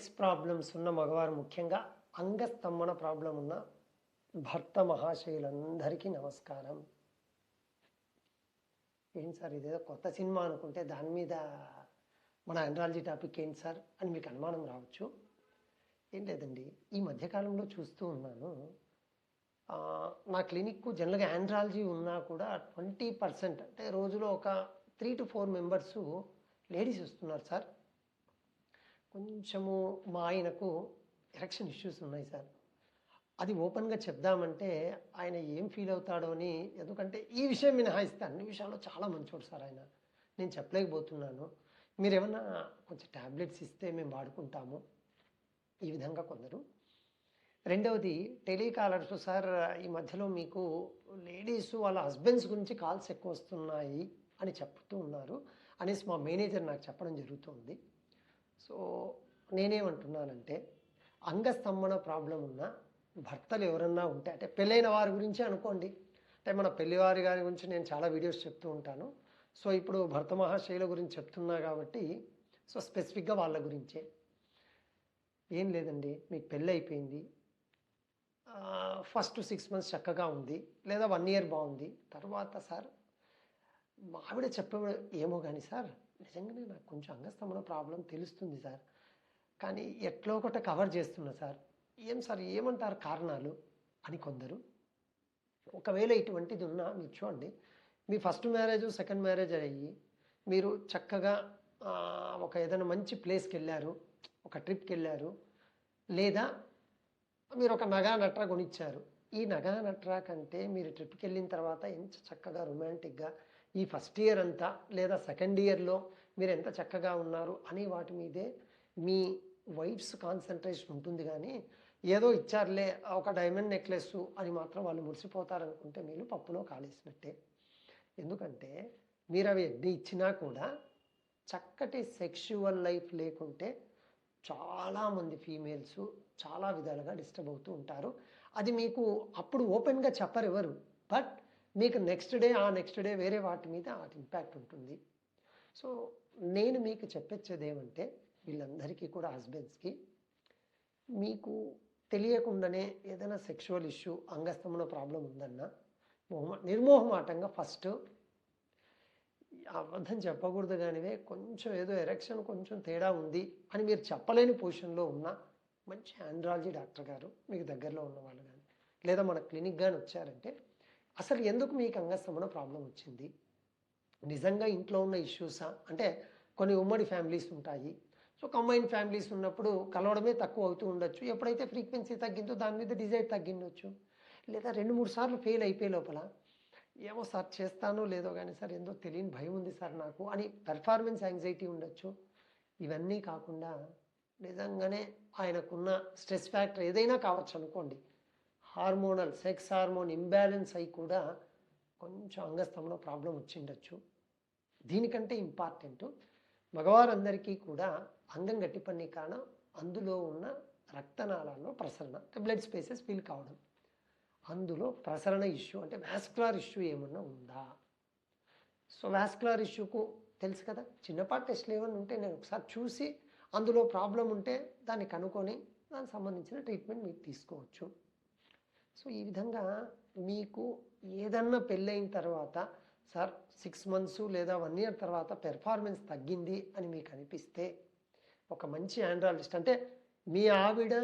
Sex problems ఉన్న మగవారు ముఖ్యంగా అంగస్తంభన ప్రాబ్లం ఉన్న భర్త మహాశయులందరికీ నమస్కారం. ఏంటి సార్ ఇదేదో కొత్త సినిమా అనుకుంటే దాని మీద మన ఆండ్రాలజీ టాపిక్ ఏంటి సార్ అని మీకు అనుమానం రావచ్చు. ఏం లేదండి ఈ మధ్యకాలంలో చూస్తూ ఉన్నాను. నా క్లినిక్ జనరల్గా ఆండ్రాలజీ ఉన్నా కూడా ట్వంటీ పర్సెంట్ అంటే రోజులో ఒక three to four members ladies వస్తున్నారు సార్. కొంచెము మా ఆయనకు ఎలక్షన్ ఇష్యూస్ ఉన్నాయి సార్. అది ఓపెన్గా చెప్దామంటే ఆయన ఏం ఫీల్ అవుతాడో అని ఎందుకంటే ఈ విషయం మినహాయిస్తే అన్ని విషయాల్లో చాలా మంచోడు సార్ ఆయన. నేను చెప్పలేకపోతున్నాను. మీరు ఏమన్నా కొంచెం ట్యాబ్లెట్స్ ఇస్తే మేము వాడుకుంటాము. ఈ విధంగా కొందరు. రెండవది టెలికాలర్స్ సార్ ఈ మధ్యలో మీకు లేడీస్ వాళ్ళ హస్బెండ్స్ గురించి కాల్స్ ఎక్కువ వస్తున్నాయి అని చెప్తూ ఉన్నారు. అనేసి మా మేనేజర్ నాకు చెప్పడం జరుగుతుంది. సో నేనేమంటున్నానంటే అంగస్తంభన ప్రాబ్లం ఉన్న భర్తలు ఎవరన్నా ఉంటే అంటే పెళ్ళైన వారి గురించి అనుకోండి. అంటే మన పెళ్ళివారి గారి గురించి నేను చాలా వీడియోస్ చెప్తూ ఉంటాను. సో ఇప్పుడు భర్త మహాశైల గురించి చెప్తున్నా కాబట్టి సో స్పెసిఫిక్గా వాళ్ళ గురించే. ఏం లేదండి మీకు పెళ్ళి అయిపోయింది. ఫస్ట్ సిక్స్ మంత్స్ చక్కగా ఉంది లేదా వన్ ఇయర్ బాగుంది. తర్వాత సార్ మావిడ చెప్పే ఏమో కానీ సార్ నిజంగానే నాకు కొంచెం అంగస్తంభన ప్రాబ్లం తెలుస్తుంది సార్. కానీ ఎట్లో ఒకట కవర్ చేస్తున్నా సార్. ఏం సార్ ఏమంటారు కారణాలు అని కొందరు? ఒకవేళ ఇటువంటిది ఉన్నా మీరు చూడండి. మీ ఫస్ట్ మ్యారేజ్ సెకండ్ మ్యారేజ్ అయ్యి మీరు చక్కగా ఒక ఏదైనా మంచి ప్లేస్కి వెళ్ళారు ఒక ట్రిప్కి వెళ్ళారు లేదా మీరు ఒక నగా నట్రా కొనిచ్చారు. ఈ నగా నట్రా కంటే మీరు ట్రిప్కి వెళ్ళిన తర్వాత ఎంత చక్కగా రొమాంటిక్గా ఈ ఫస్ట్ ఇయర్ అంతా లేదా సెకండ్ ఇయర్లో మీరు ఎంత చక్కగా ఉన్నారు అని వాటి మీదే మీ వైఫ్స్ కాన్సన్ట్రేషన్ ఉంటుంది కానీ ఏదో ఇచ్చారులే ఒక డైమండ్ నెక్లెస్ అని మాత్రం వాళ్ళు మురిసిపోతారనుకుంటే మీరు పప్పులో కాలేసినట్టే. ఎందుకంటే మీరు అవి ఎన్ని ఇచ్చినా కూడా చక్కటి సెక్షువల్ లైఫ్ లేకుంటే చాలామంది ఫీమేల్స్ చాలా విధాలుగా డిస్టర్బ్ అవుతూ ఉంటారు. అది మీకు అప్పుడు ఓపెన్గా చెప్పరు ఎవరు. బట్ మీకు నెక్స్ట్ డే ఆ నెక్స్ట్ డే వేరే వాటి మీద వాటి ఇంపాక్ట్ ఉంటుంది. సో నేను మీకు చెప్పొచ్చేది ఏమంటే వీళ్ళందరికీ కూడా హస్బెండ్స్కి మీకు తెలియకుండానే ఏదైనా సెక్షువల్ ఇష్యూ అంగస్తంలో ప్రాబ్లం ఉందన్నా మోహమా నిర్మోహమాటంగా ఫస్ట్ అబద్ధం చెప్పకూడదు కానివే కొంచెం ఏదో ఎరెక్షన్ కొంచెం తేడా ఉంది అని మీరు చెప్పలేని పొజిషన్లో ఉన్న మంచి ఆండ్రాలజీ డాక్టర్ గారు మీకు దగ్గరలో ఉన్న వాళ్ళు కానీ లేదా మన క్లినిక్ కానీ వచ్చారంటే అసలు ఎందుకు మీకు అంగస్తమన ప్రాబ్లం వచ్చింది? నిజంగా ఇంట్లో ఉన్న ఇష్యూసా అంటే కొన్ని ఉమ్మడి ఫ్యామిలీస్ ఉంటాయి. సో కంబైన్ ఫ్యామిలీస్ ఉన్నప్పుడు కలవడమే తక్కువ అవుతూ ఉండొచ్చు. ఎప్పుడైతే ఫ్రీక్వెన్సీ తగ్గిందో దాని మీద డిజైర్ తగ్గిండొచ్చు. లేదా రెండు మూడు సార్లు ఫెయిల్ అయిపోయే లోపల ఏమో సార్ చేస్తానో లేదో కానీ సార్ ఏందో తెలియని భయం ఉంది సార్ నాకు అని పెర్ఫార్మెన్స్ యాంగ్జైటీ ఉండొచ్చు. ఇవన్నీ కాకుండా నిజంగానే ఆయనకున్న స్ట్రెస్ ఫ్యాక్టర్ ఏదైనా కావచ్చు అనుకోండి. హార్మోనల్ సెక్స్ హార్మోన్ ఇంబ్యాలెన్స్ అయి కూడా కొంచెం అంగస్థంలో ప్రాబ్లం వచ్చిండొచ్చు. దీనికంటే ఇంపార్టెంట్ మగవారందరికీ కూడా అంగం గట్టి పని కారణం అందులో ఉన్న రక్తనాళాల్లో ప్రసరణ బ్లడ్ స్పేసెస్ ఫీల్ కావడం. అందులో ప్రసరణ ఇష్యూ అంటే వ్యాస్కులార్ ఇష్యూ ఏమన్నా ఉందా? సో వ్యాస్కులార్ ఇష్యూకు తెలుసు కదా చిన్నపాటి టెస్ట్లు ఏమైనా ఉంటే నేను ఒకసారి చూసి అందులో ప్రాబ్లం ఉంటే దాన్ని కనుక్కొని దానికి సంబంధించిన ట్రీట్మెంట్ మీరు తీసుకోవచ్చు. సో ఈ విధంగా మీకు ఏదన్నా పెళ్ళైన తర్వాత సార్ సిక్స్ మంత్స్ లేదా వన్ ఇయర్ తర్వాత పెర్ఫార్మెన్స్ తగ్గింది అని మీకు అనిపిస్తే ఒక మంచి ఆండ్రాలజిస్ట్ అంటే మీ ఆవిడ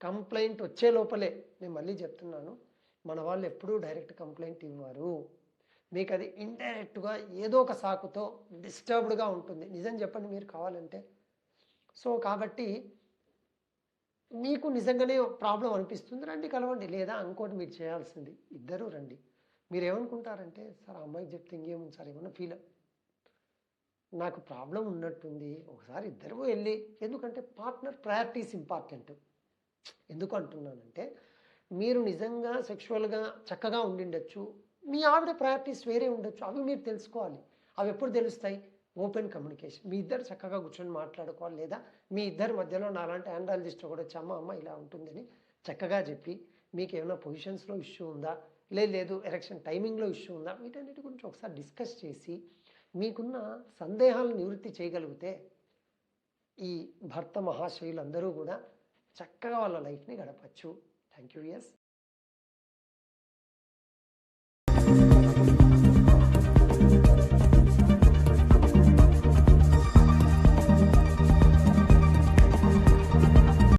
కంప్లైంట్ వచ్చే లోపలే నేను మళ్ళీ చెప్తున్నాను. మన వాళ్ళు ఎప్పుడూ డైరెక్ట్ కంప్లైంట్ ఇవ్వరు. మీకు అది ఇండైరెక్ట్గా ఏదో ఒక సాకుతో డిస్టర్బ్డ్గా ఉంటుంది. నిజం చెప్పండి మీరు కావాలంటే. సో కాబట్టి మీకు నిజంగానే ప్రాబ్లం అనిపిస్తుంది రండి కలవండి. లేదా ఇంకోటి మీరు చేయాల్సింది ఇద్దరూ రండి. మీరు ఏమనుకుంటారంటే సార్ అమ్మాయికి చెప్తే ఇంకేముంది సార్? ఏమన్నా ఫీల్ నాకు ప్రాబ్లం ఉన్నట్టుంది. ఒకసారి ఇద్దరు వెళ్ళి ఎందుకంటే పార్ట్నర్ ప్రయారిటీస్ ఇంపార్టెంట్ ఎందుకు అంటున్నానంటే మీరు నిజంగా సెక్షువల్గా చక్కగా ఉండిండొచ్చు. మీ ఆవిడ ప్రయారిటీస్ వేరే ఉండొచ్చు. అవి మీరు తెలుసుకోవాలి. అవి ఎప్పుడు తెలుస్తాయి? Open communication. మీ ఇద్దరు చక్కగా కూర్చొని మాట్లాడుకోవాలి లేదా మీ ఇద్దరి మధ్యలో నాలాంటి ఆండ్రాలజిస్ట్ కూడా వచ్చి అమ్మ అమ్మ ఇలా ఉంటుందని చక్కగా చెప్పి మీకు ఏమైనా పొజిషన్స్లో ఇష్యూ ఉందా? లేదు లేదు ఎలక్షన్ టైమింగ్లో ఇష్యూ ఉందా? వీటన్నిటి గురించి ఒకసారి డిస్కస్ చేసి మీకున్న సందేహాలను నివృత్తి చేయగలిగితే ఈ భర్త మహాశయులందరూ కూడా చక్కగా వాళ్ళ లైఫ్ని గడపచ్చు. Thank you yes